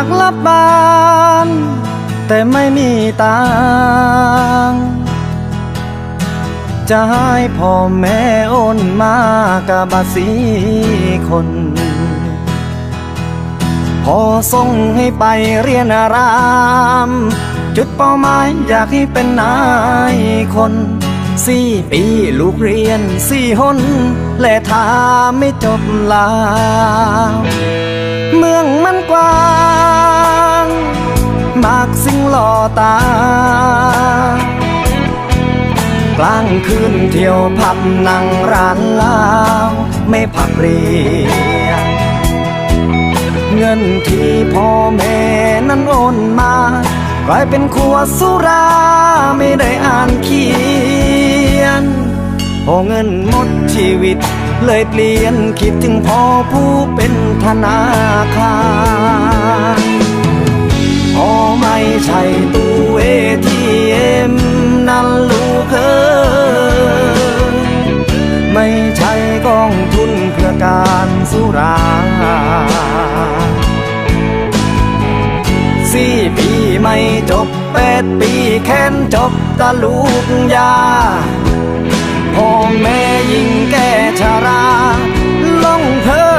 ากลับบ้าน แต่ไม่มีตังจะให้พ่อแม่โอนมากะบบัสีคน พอส่งให้ไปเรียนอาราม จุดเป้าหมายอยากให้เป็นนายคน สี่ปีลูกเรียนสี่หนและทาไม่จบลาวเมืองมันกว้างมากสิ่งหล่อตา กลางคืนเที่ยวผับนั่งร้านเหล้าไม่พักเรียนเงินที่พ่อแม่นั้นโอนมา กลายเป็นขวดสุราไม่ได้อ่านเขียนพอเงินหมดชีวิต เลยเปลี่ยนคิดถึงพ่อผู้เป็นธนาคารพ่อไม่ใช่ตู้เอทีเอ็มนั่นลู ไม่จบแปดปีแค้นจบตะลูกยาพ่อแม่ยิ่งแก่ชาราลงเพอ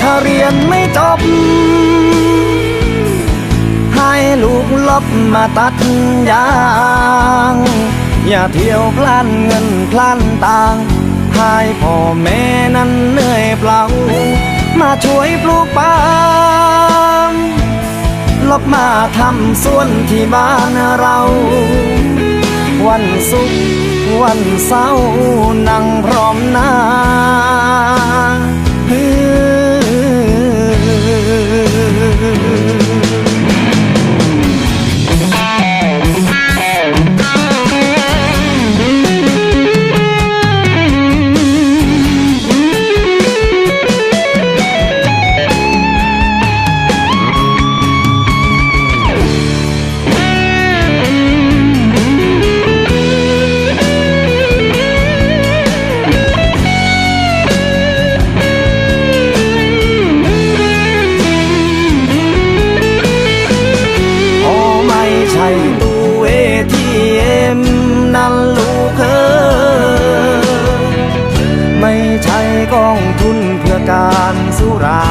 ถ้าเรียนไม่จบ ให้ลูกลบมาตัดยาง อย่าเที่ยวพลันเงินพลันต่างให้พ่อแม่นั้นเหนื่อยเปล่า มาช่วยปลูกปา ลบมาทำสวนที่บ้านเรา วันศุกร์วันเสาร์นั่งพร้อมหน้า รา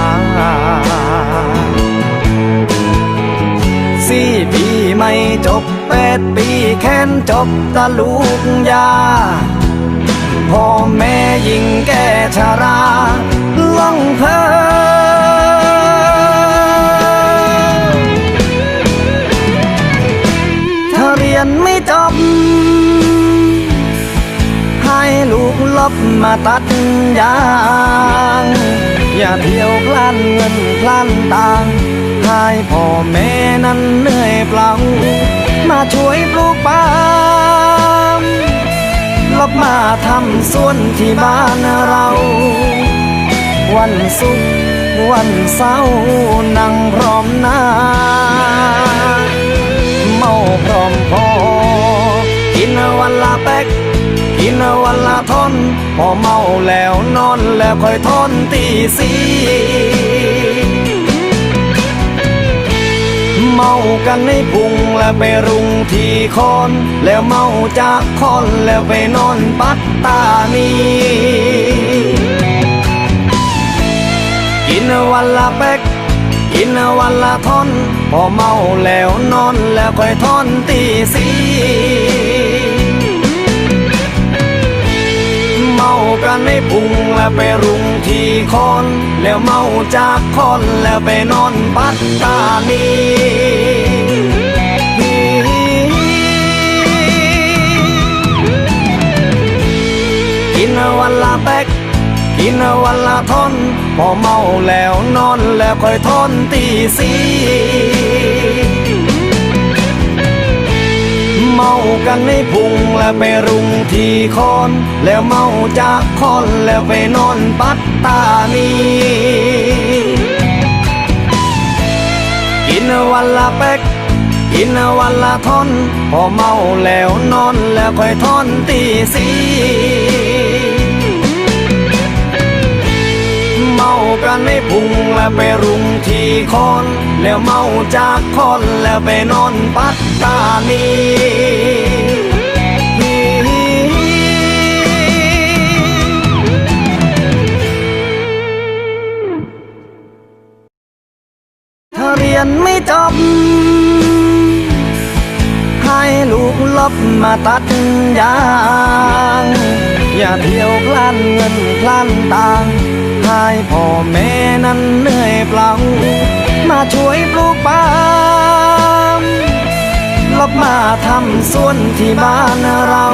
สี่ปีไม่จบแปดปีแค้นจบตะลูกยาพ่อแม่ยิ่งแก่ชาราล่องเพอถ้าเรียนไม่จบ ให้ลูกลบมาตัดยาง อย่าเที่ยวพลันเงินพลันตังให้พ่อแม่นั้นเหนื่อยเปล่า มาช่วยปลูกปามลบมาทำสวนที่บ้านเรา วันศุกร์วันเสาร์นั่งพร้อมหน้า กินวันละทนพอเมาแล้วนอนแล้วค่อยทนตีสีเมากันในพุงแล้วไปรุงที่คอน แล้วเมาจากคอนแล้วไปนอนปัตตานีกินวันละแป๊กกินวันละท่อน พอเมาแล้วนอนแล้วค่อยทอนตีสี กันในพุงแล้วไปรุงที่คอน แล้วเมาจากคอนแล้วไปนอนปัตตานีกินวันละแป๊กกินวันละท่อน พอเมาแล้วนอนแล้วค่อยทอนตีสี่ เมากันในพุงแล้วไปรุงที่คอน แล้วเมาจากคอนแล้วไปนอนปัตตานีกินวันละแป๊กกินวันละท่อน พอเมาแล้วนอนแล้วค่อยทอนตีสีเมากันในพุงแล้วไปรุงที่คอน แล้วเมาจากคอนแล้วไปนอนปัตตานี เรียนไม่จบ ให้ลูกลบมาตัดยาง อย่าเที่ยวพลันเงินพลันตางให้พ่อแม่นั้นเหนื่อยเปล่า มาช่วยปลูกปาล์มลบมาทำสวนที่บ้านเรา